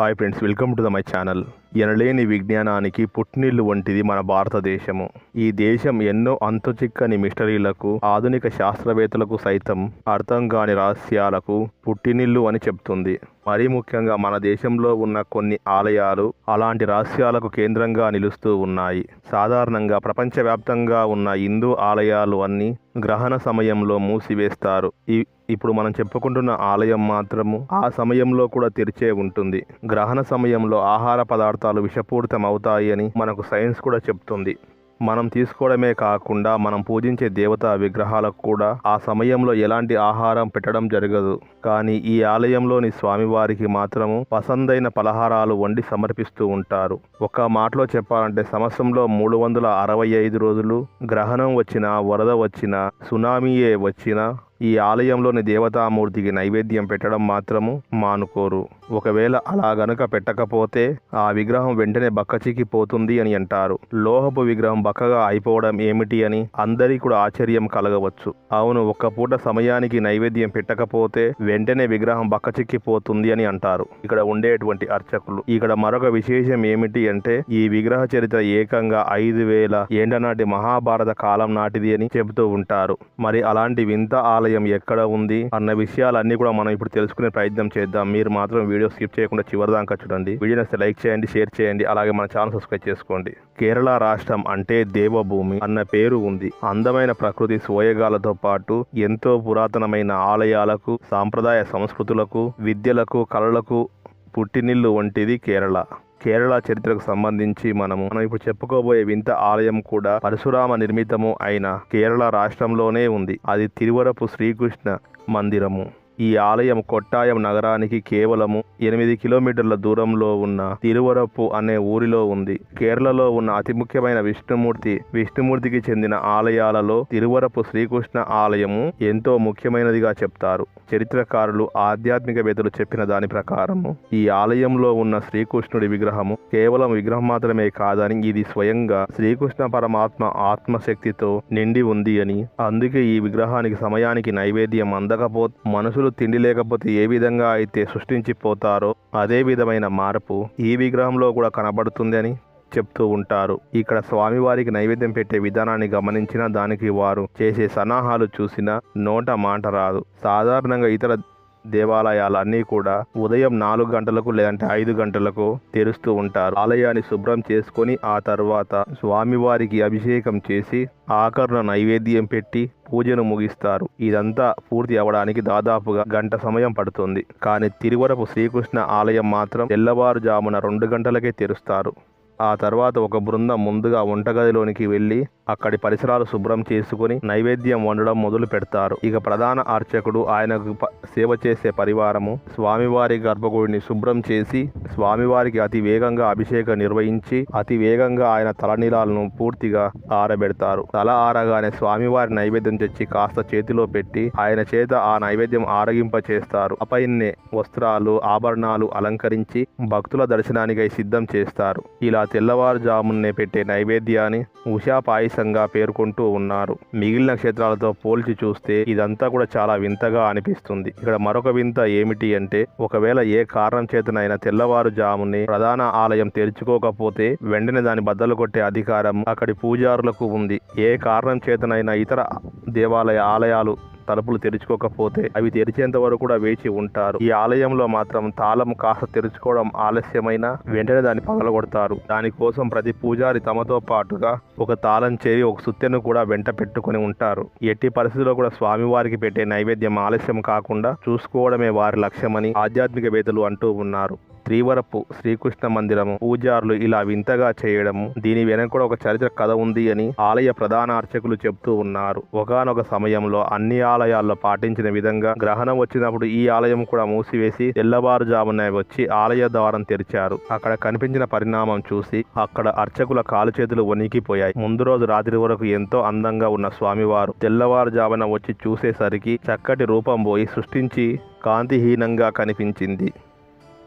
Hi friends welcome to the my channel ఎనలేని విజ్ఞానానికి పుట్టినిల్లు వంటిది మన భారతదేశము. ఈ దేశం ఎన్నో అంతుచిక్కని మిస్టరీలకు ఆధునిక శాస్త్రవేత్తలకు సైతం అర్థం కాని రహస్యాలకు పుట్టినిల్లు అని చెప్తుంది. మరీ ముఖ్యంగా మన దేశంలో ఉన్న కొన్ని ఆలయాలు అలాంటి రహస్యాలకు కేంద్రంగా నిలుస్తూ ఉన్నాయి. సాధారణంగా ప్రపంచవ్యాప్తంగా ఉన్న హిందూ ఆలయాలు అన్ని గ్రహణ సమయంలో మూసివేస్తారు. ఈ ఇప్పుడు మనం చెప్పుకుంటున్న ఆలయం మాత్రము ఆ సమయంలో కూడా తెరిచే ఉంటుంది. గ్రహణ సమయంలో ఆహార పదార్థాలు విషపూరితం అవుతాయి అని మనకు సైన్స్ కూడా చెప్తుంది. మనం తీసుకోవడమే కాకుండా మనం పూజించే దేవతా విగ్రహాలకు కూడా ఆ సమయంలో ఎలాంటి ఆహారం పెట్టడం జరగదు. కానీ ఈ ఆలయంలోని స్వామివారికి మాత్రము పసందైన పలహారాలు వండి సమర్పిస్తూ ఉంటారు. ఒక మాటలో చెప్పాలంటే సంవత్సరంలో మూడు వందల అరవై ఐదు రోజులు గ్రహణం వచ్చినా వరద వచ్చినా సునామీయే వచ్చినా ఈ ఆలయంలోని దేవతామూర్తికి నైవేద్యం పెట్టడం మాత్రము మానుకోరు. ఒకవేళ అలా గనుక పెట్టకపోతే ఆ విగ్రహం వెంటనే బక్కచిక్కిపోతుంది అని అంటారు. లోహపు విగ్రహం బక్కగా అయిపోవడం ఏమిటి అని అందరికీ కూడా ఆశ్చర్యం కలగవచ్చు. అవును ఒక్క పూట సమయానికి నైవేద్యం పెట్టకపోతే వెంటనే విగ్రహం బక్కచిక్కిపోతుంది అని అంటారు. ఇక్కడ ఉండేటువంటి అర్చకులు. ఇక్కడ మరొక విశేషం ఏమిటి అంటే ఈ విగ్రహ చరిత్ర ఏకంగా ఐదు వేల ఏండనాటి మహాభారత కాలం నాటిది అని చెబుతూ ఉంటారు. మరి అలాంటి వింత ఆలయం ఎక్కడ ఉంది అన్న విషయాలన్నీ కూడా మనం ఇప్పుడు తెలుసుకునే ప్రయత్నం చేద్దాం. మీరు మాత్రం వీడియో స్కిప్ చేయకుండా చివరి దాకా చూడండి. వీడియో నచ్చితే లైక్ చేయండి షేర్ చేయండి. అలాగే మన ఛానల్ సబ్స్క్రైబ్ చేసుకోండి. కేరళ రాష్ట్రం అంటే దేవభూమి అన్న పేరు ఉంది. అందమైన ప్రకృతి సోయగాలతో పాటు ఎంతో పురాతనమైన ఆలయాలకు సాంప్రదాయ సంస్కృతులకు విద్యలకు కళలకు పుట్టినిల్లు వంటిది కేరళ. కేరళ చరిత్రకు సంబంధించి మనము మనం ఇప్పుడు చెప్పుకోబోయే వింత ఆలయం కూడా పరశురామ నిర్మితము అయిన కేరళ రాష్ట్రంలోనే ఉంది. అది తిరువరపు శ్రీకృష్ణ మందిరము. ఈ ఆలయం కొట్టాయం నగరానికి కేవలము ఎనిమిది కిలోమీటర్ల దూరంలో ఉన్న తిరువరపు అనే ఊరిలో ఉంది. కేరళలో ఉన్న అతి ముఖ్యమైన విష్ణుమూర్తి విష్ణుమూర్తికి చెందిన ఆలయాలలో తిరువరపు శ్రీకృష్ణ ఆలయము ఎంతో ముఖ్యమైనదిగా చెప్తారు. చరిత్రకారులు ఆధ్యాత్మికవేత్తలు చెప్పిన దాని ప్రకారము ఈ ఆలయంలో ఉన్న శ్రీకృష్ణుడి విగ్రహము కేవలం విగ్రహం మాత్రమే కాదని ఇది స్వయంగా శ్రీకృష్ణ పరమాత్మ ఆత్మశక్తితో నిండి ఉంది అని. అందుకే ఈ విగ్రహానికి సమయానికి నైవేద్యం అందకపో మనుషులు తిండి లేకపోతే ఏ విధంగా అయితే సృష్టించిపోతారో అదే విధమైన మార్పు ఈ విగ్రహంలో కూడా కనబడుతుంది అని చెప్తూ ఉంటారు. ఇక్కడ స్వామివారికి నైవేద్యం పెట్టే విధానాన్ని గమనించిన దానికి వారు చేసే సన్నాహాలు చూసిన నోట మాట రాదు. సాధారణంగా ఇతర దేవాలయాలన్నీ కూడా ఉదయం నాలుగు గంటలకు లేదంటే ఐదు గంటలకు తెరుస్తూ ఉంటారు. ఆలయాన్ని శుభ్రం చేసుకొని ఆ తర్వాత స్వామివారికి అభిషేకం చేసి ఆకరణ నైవేద్యం పెట్టి పూజను ముగిస్తారు. ఇదంతా పూర్తి అవడానికి దాదాపుగా గంట సమయం పడుతుంది. కానీ తిరువరపు శ్రీకృష్ణ ఆలయం మాత్రం తెల్లవారుజామున రెండు గంటలకే తెరుస్తారు. ఆ తర్వాత ఒక బృందం ముందుగా వంటగదిలోనికి వెళ్ళి అక్కడి పరిసరాలు శుభ్రం చేసుకుని నైవేద్యం వండడం మొదలు పెడతారు. ఇక ప్రధాన అర్చకుడు ఆయనకు సేవ చేసే పరివారము స్వామివారి గర్భగుడిని శుభ్రం చేసి స్వామివారికి అతి వేగంగా అభిషేకం నిర్వహించి అతి వేగంగా ఆయన తలనీలాలను పూర్తిగా ఆరబెడతారు. తల ఆరగానే స్వామివారి నైవేద్యం తెచ్చి కాస్త చేతిలో పెట్టి ఆయన చేత ఆ నైవేద్యం ఆరగింప చేస్తారు. అపైన్నే వస్త్రాలు ఆభరణాలు అలంకరించి భక్తుల దర్శనానికై సిద్ధం చేస్తారు. ఇలా తెల్లవారుజామునే పెట్టే నైవేద్యాన్ని ఉషా పాయసంగా పేర్కొంటూ ఉన్నారు. మిగిలిన క్షేత్రాలతో పోల్చి చూస్తే ఇదంతా కూడా చాలా వింతగా అనిపిస్తుంది. ఇక్కడ మరొక వింత ఏమిటి అంటే ఒకవేళ ఏ కారణం చేతనైనా తెల్లవారుజామునే ప్రధాన ఆలయం తెరుచుకోకపోతే వెంటనే దాని బద్దలు కొట్టే అధికారం అక్కడి పూజారులకు ఉంది. ఏ కారణం చేతనైనా ఇతర దేవాలయ ఆలయాలు తలుపులు తెరుచుకోకపోతే అవి తెరిచేంత వరకు కూడా వేచి ఉంటారు. ఈ ఆలయంలో మాత్రం తాళం కాస్త తెరుచుకోవడం ఆలస్యమైన వెంటనే దాన్ని పగలగొడతారు. దానికోసం ప్రతి పూజారి తమతో పాటుగా ఒక తాళం చేరి ఒక సుత్తెను కూడా వెంట పెట్టుకొని ఉంటారు. ఎట్టి పరిస్థితుల్లో కూడా స్వామివారికి పెట్టే నైవేద్యం ఆలస్యం కాకుండా చూసుకోవడమే వారి లక్ష్యమని ఆధ్యాత్మికవేత్తలు అంటూ ఉన్నారు. శ్రీవరపు శ్రీకృష్ణ మందిరము పూజారులు ఇలా వింతగా చేయడము దీని వెనక కూడా ఒక చరిత్ర కథ ఉంది అని ఆలయ ప్రధాన అర్చకులు చెప్తూ ఉన్నారు. ఒకానొక సమయంలో అన్ని ఆలయాల్లో పాటించిన విధంగా గ్రహణం వచ్చినప్పుడు ఈ ఆలయం కూడా మూసివేసి తెల్లవారుజామున వచ్చి ఆలయ ద్వారం తెరిచారు. అక్కడ కనిపించిన పరిణామం చూసి అక్కడ అర్చకుల కాలు చేతులు వణికిపోయాయి. ముందు రోజు రాత్రి వరకు ఎంతో అందంగా ఉన్న స్వామివారు తెల్లవారుజామున వచ్చి చూసేసరికి చక్కటి రూపం పోయి సృష్టించి కాంతిహీనంగా కనిపించింది.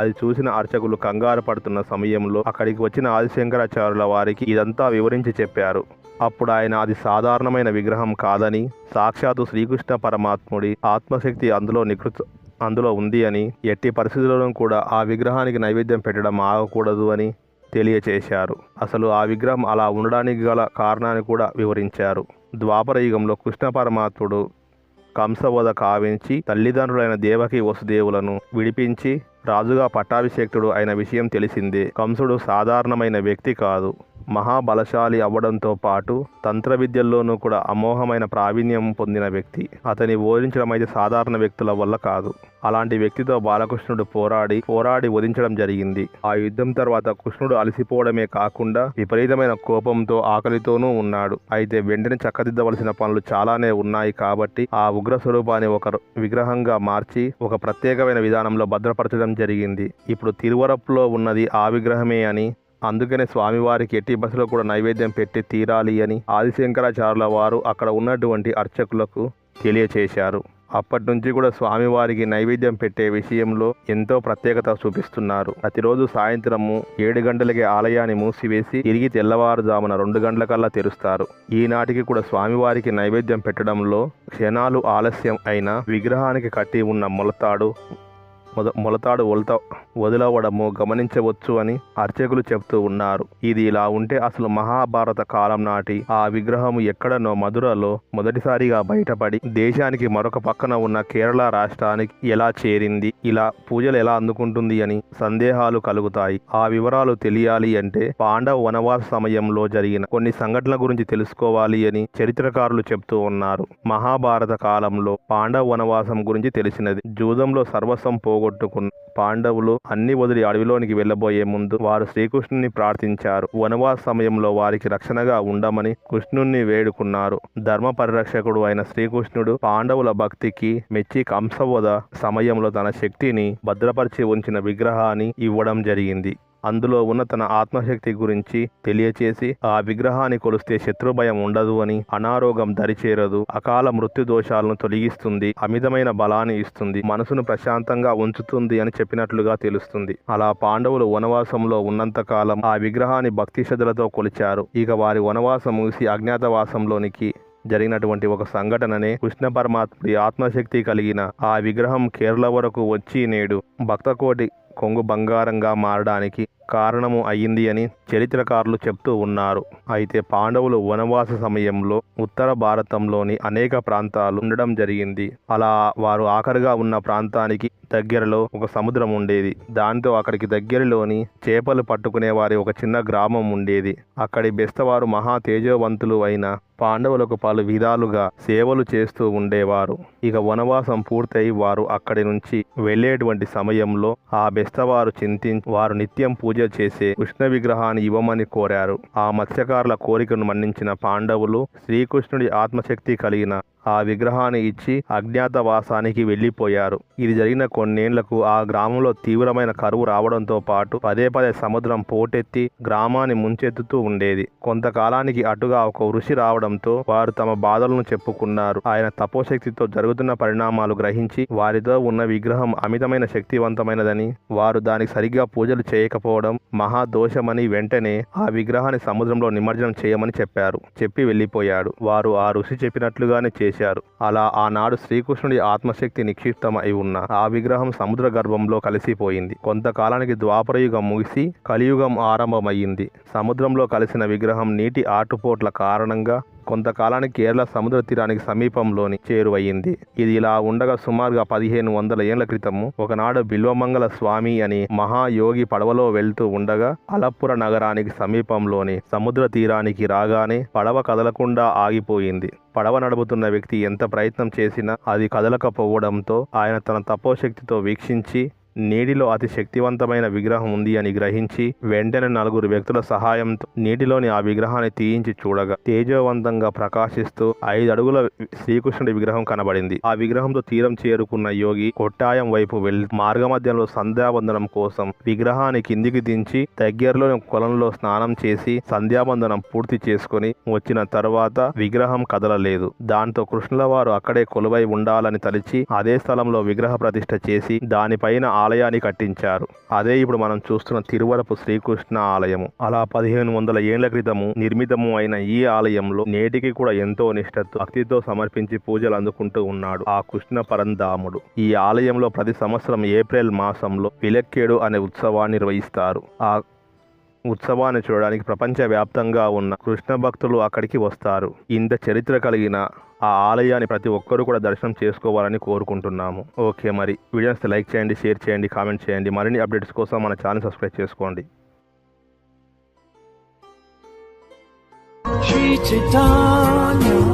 అది చూసిన అర్చకులు కంగారు పడుతున్న సమయంలో అక్కడికి వచ్చిన ఆదిశంకరాచార్యుల వారికి ఇదంతా వివరించి చెప్పారు. అప్పుడు ఆయన అది సాధారణమైన విగ్రహం కాదని సాక్షాత్తు శ్రీకృష్ణ పరమాత్ముడి ఆత్మశక్తి అందులో నికృత అందులో ఉంది అని ఎట్టి పరిస్థితుల్లో కూడా ఆ విగ్రహానికి నైవేద్యం పెట్టడం ఆగకూడదు అని తెలియచేశారు. అసలు ఆ విగ్రహం అలా ఉండడానికి గల కారణాన్ని కూడా వివరించారు. ద్వాపర యుగంలో కృష్ణ పరమాత్ముడు కంసవధ కావించి తల్లిదండ్రులైన దేవకి వసుదేవులను విడిపించి రాజుగా పట్టాభిషేక్తుడు అయిన విషయం తెలిసిందే. కంసుడు సాధారణమైన వ్యక్తి కాదు. మహాబలశాలి అవ్వడంతో పాటు తంత్ర విద్యల్లోనూ కూడా అమోఘమైన ప్రావీణ్యం పొందిన వ్యక్తి. అతని ఓడించడం అయితే సాధారణ వ్యక్తుల వల్ల కాదు. అలాంటి వ్యక్తితో బాలకృష్ణుడు పోరాడి పోరాడి వధించడం జరిగింది. ఆ యుద్ధం తర్వాత కృష్ణుడు అలసిపోవడమే కాకుండా విపరీతమైన కోపంతో ఆకలితోనూ ఉన్నాడు. అయితే వెంటనే చక్కదిద్దవలసిన పనులు చాలానే ఉన్నాయి కాబట్టి ఆ ఉగ్ర స్వరూపాన్ని ఒక విగ్రహంగా మార్చి ఒక ప్రత్యేకమైన విధానంలో భద్రపరచడం జరిగింది. ఇప్పుడు తిరువరపులో ఉన్నది ఆ విగ్రహమే అని అందుకనే స్వామివారికి ఎట్టి బస్సులో కూడా నైవేద్యం పెట్టి తీరాలి అని ఆదిశంకరాచార్యుల వారు అక్కడ ఉన్నటువంటి అర్చకులకు తెలియచేశారు. అప్పటి నుంచి కూడా స్వామివారికి నైవేద్యం పెట్టే విషయంలో ఎంతో ప్రత్యేకత చూపిస్తున్నారు. ప్రతిరోజు సాయంత్రము ఏడు గంటలకి ఆలయాన్ని మూసివేసి తిరిగి తెల్లవారుజామున రెండు గంటలకల్లా తెరుస్తారు. ఈనాటికి కూడా స్వామివారికి నైవేద్యం పెట్టడంలో క్షణాలు ఆలస్యం అయినా విగ్రహానికి కట్టి ఉన్న మొలతాడు మొద మొలతాడు వలత వదిలవడము గమనించవచ్చు అని అర్చకులు చెప్తూ ఉన్నారు. ఇది ఇలా ఉంటే అసలు మహాభారత కాలం నాటి ఆ విగ్రహం ఎక్కడనో మధురలో మొదటిసారిగా బయటపడి దేశానికి మరొక పక్కన ఉన్న కేరళ రాష్ట్రానికి ఎలా చేరింది ఇలా పూజలు ఎలా అందుకుంటుంది అని సందేహాలు కలుగుతాయి. ఆ వివరాలు తెలియాలి అంటే పాండవ వనవాస సమయంలో జరిగిన కొన్ని సంఘటనల గురించి తెలుసుకోవాలి అని చరిత్రకారులు చెప్తూ ఉన్నారు. మహాభారత కాలంలో పాండవ వనవాసం గురించి తెలిసినది. జూదంలో సర్వస్వం పోగొట్టుకున్న పాండవులు అన్ని వదిలి అడవిలోనికి వెళ్ళబోయే ముందు వారు శ్రీకృష్ణుని ప్రార్థించారు. వనవాస సమయంలో వారికి రక్షణగా ఉండమని కృష్ణుణ్ణి వేడుకున్నారు. ధర్మ పరిరక్షకుడు అయిన శ్రీకృష్ణుడు పాండవుల భక్తికి మెచ్చి కంసవద సమయంలో తన శక్తిని భద్రపరిచి ఉంచిన విగ్రహాన్ని ఇవ్వడం జరిగింది. అందులో ఉన్న తన ఆత్మశక్తి గురించి తెలియచేసి ఆ విగ్రహాన్ని కొలిస్తే శత్రుభయం ఉండదు అని అనారోగ్యం దరిచేరదు అకాల మృత్యు దోషాలను తొలగిస్తుంది అమితమైన బలాన్ని ఇస్తుంది మనసును ప్రశాంతంగా ఉంచుతుంది అని చెప్పినట్లుగా తెలుస్తుంది. అలా పాండవులు వనవాసంలో ఉన్నంతకాలం ఆ విగ్రహాన్ని భక్తి శ్రద్ధలతో కొలిచారు. ఇక వారి వనవాసం ముగిసి అజ్ఞాతవాసంలోనికి జరిగినటువంటి ఒక సంఘటననే కృష్ణ పరమాత్ముడి ఆత్మశక్తి కలిగిన ఆ విగ్రహం కేరళ వరకు వచ్చి నేడు భక్తకోటి కొంగు బంగారంగా మారడానికి కారణము అయ్యింది అని చరిత్రకారులు చెప్తూ ఉన్నారు. అయితే పాండవులు వనవాస సమయంలో ఉత్తర భారతంలోని అనేక ప్రాంతాలు ఉండడం జరిగింది. అలా వారు ఆఖరిగా ఉన్న ప్రాంతానికి దగ్గరలో ఒక సముద్రం ఉండేది. దాంతో అక్కడికి దగ్గరలోని చేపలు పట్టుకునే వారి ఒక చిన్న గ్రామం ఉండేది. అక్కడి బెస్తవారు మహా తేజోవంతులు అయిన పాండవులకు పలు విధాలుగా సేవలు చేస్తూ ఉండేవారు. ఇక వనవాసం పూర్తయి వారు అక్కడి నుంచి వెళ్ళేటువంటి సమయంలో ఆ బెస్తవారు చింతించి వారు నిత్యం పూజ చేసే కృష్ణ విగ్రహాన్ని ఇవ్వమని కోరారు. ఆ మత్స్యకారుల కోరికను మన్నించిన పాండవులు శ్రీకృష్ణుడి ఆత్మశక్తి కలిగిన ఆ విగ్రహాన్ని ఇచ్చి అజ్ఞాతవాసానికి వెళ్ళిపోయారు. ఇది జరిగిన కొన్నేళ్ళకు ఆ గ్రామంలో తీవ్రమైన కరువు రావడంతో పాటు పదే పదే సముద్రం పోటెత్తి గ్రామాన్ని ముంచెత్తుతూ ఉండేది. కొంతకాలానికి అటుగా ఒక ఋషి రావడంతో వారు తమ బాధలను చెప్పుకున్నారు. ఆయన తపోశక్తితో జరుగుతున్న పరిణామాలు గ్రహించి వారితో ఉన్న విగ్రహం అమితమైన శక్తివంతమైనదని వారు దానికి సరిగ్గా పూజలు చేయకపోవడం మహాదోషమని వెంటనే ఆ విగ్రహాన్ని సముద్రంలో నిమజ్జనం చేయమని చెప్పారు. చెప్పి వెళ్ళిపోయాడు. వారు ఆ ఋషి చెప్పినట్లుగానే చేశారు. అలా ఆనాడు శ్రీకృష్ణుడి ఆత్మశక్తి నిక్షిప్తమై ఉన్న ఆ విగ్రహం సముద్ర గర్భంలో కలిసిపోయింది. కొంతకాలానికి ద్వాపరయుగం ముగిసి కలియుగం ఆరంభమయ్యింది. సముద్రంలో కలిసిన విగ్రహం నీటి ఆటుపోట్ల కారణంగా కొంతకాలానికి కేరళ సముద్ర తీరానికి సమీపంలోని చేరువయ్యింది. ఇది ఇలా ఉండగా సుమారుగా పదిహేను వందల ఏళ్ళ క్రితము ఒకనాడు బిల్వమంగళ స్వామి అని మహాయోగి పడవలో వెళ్తూ ఉండగా అలప్పుర నగరానికి సమీపంలోని సముద్ర తీరానికి రాగానే పడవ కదలకుండా ఆగిపోయింది. పడవ నడుపుతున్న వ్యక్తి ఎంత ప్రయత్నం చేసినా అది కదలకపోవడంతో ఆయన తన తపోశక్తితో వీక్షించి నీటిలో అతి శక్తివంతమైన విగ్రహం ఉంది అని గ్రహించి వెంటనే నలుగురు వ్యక్తుల సహాయంతో నీటిలోని ఆ విగ్రహాన్ని తీయించి చూడగా తేజవంతంగా ప్రకాశిస్తూ ఐదు అడుగుల శ్రీకృష్ణుడి విగ్రహం కనబడింది. ఆ విగ్రహంతో తీరం చేరుకున్న యోగి కొట్టాయం వైపు వెళ్ళి మార్గమధ్యంలో సంధ్యావందనం కోసం విగ్రహాన్ని కిందికి దించి దగ్గరలోని కొలంలో స్నానం చేసి సంధ్యావందనం పూర్తి చేసుకుని వచ్చిన తర్వాత విగ్రహం కదలలేదు. దాంతో కృష్ణుల వారు అక్కడే కొలువై ఉండాలని తలిచి అదే స్థలంలో విగ్రహ ప్రతిష్ఠ చేసి దానిపైన ఆ ఆలయాన్ని కట్టించారు. అదే ఇప్పుడు మనం చూస్తున్న తిరువరపు శ్రీకృష్ణ ఆలయము. అలా పదిహేను వందల ఏళ్ళ క్రితము నిర్మితము అయిన ఈ ఆలయంలో నేటికి కూడా ఎంతో నిష్ఠతో భక్తితో సమర్పించి పూజలు అందుకుంటూ ఉన్నాడు ఆ కృష్ణ పరంధాముడు. ఈ ఆలయంలో ప్రతి సంవత్సరం ఏప్రిల్ మాసంలో విలక్కేడు అనే ఉత్సవాన్ని నిర్వహిస్తారు. ఆ ఉత్సవాన్ని చూడడానికి ప్రపంచవ్యాప్తంగా ఉన్న కృష్ణ భక్తులు అక్కడికి వస్తారు. ఇంత చరిత్ర కలిగిన ఆ ఆలయాన్ని ప్రతి ఒక్కరూ కూడా దర్శనం చేసుకోవాలని కోరుకుంటున్నాము. ఓకే మరి. వీడియోస్ లైక్ చేయండి షేర్ చేయండి కామెంట్ చేయండి. మరిన్ని అప్డేట్స్ కోసం మన ఛానల్ సబ్స్క్రైబ్ చేసుకోండి. శ్రీ చైతన్య